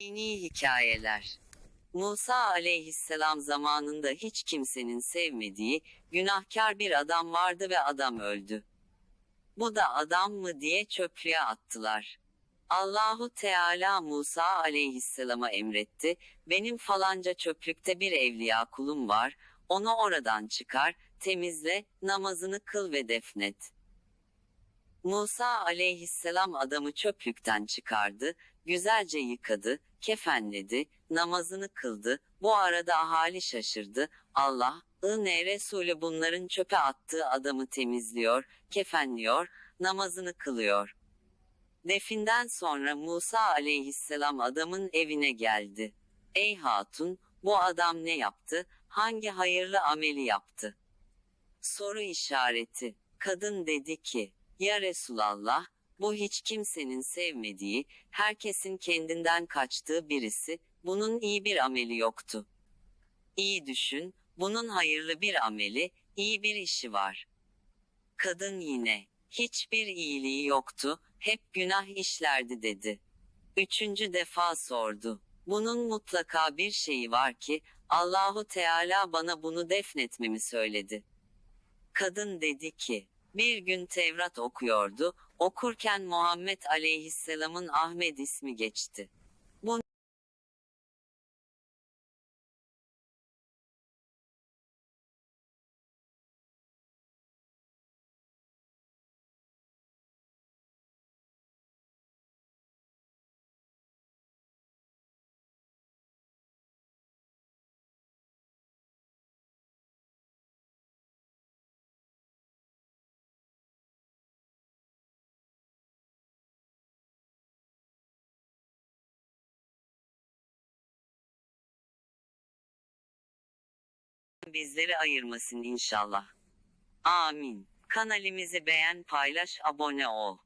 Dini hikayeler. Musa aleyhisselam zamanında hiç kimsenin sevmediği, günahkar bir adam vardı ve adam öldü. Bu da adam mı diye çöplüğe attılar. Allahu Teala Musa aleyhisselama emretti, benim falanca çöplükte bir evliya kulum var, onu oradan çıkar, temizle, namazını kıl ve defnet. Musa aleyhisselam adamı çöplükten çıkardı, güzelce yıkadı, kefenledi, namazını kıldı. Bu arada ahali şaşırdı. Allah, ne Resulü bunların çöpe attığı adamı temizliyor, kefenliyor, namazını kılıyor. Definden sonra Musa aleyhisselam adamın evine geldi. Ey hatun, bu adam ne yaptı, hangi hayırlı ameli yaptı? Soru işareti. Kadın dedi ki, Ya Resulallah, bu hiç kimsenin sevmediği, herkesin kendinden kaçtığı birisi, bunun iyi bir ameli yoktu. İyi düşün, bunun hayırlı bir ameli, iyi bir işi var. Kadın yine, hiçbir iyiliği yoktu, hep günah işlerdi dedi. Üçüncü defa sordu. Bunun mutlaka bir şeyi var ki, Allahu Teala bana bunu defnetmemi söyledi. Kadın dedi ki, bir gün Tevrat okuyordu, okurken Muhammed Aleyhisselam'ın Ahmet ismi geçti. Bizleri ayırmasın inşallah. Amin. Kanalimizi beğen, paylaş, abone ol.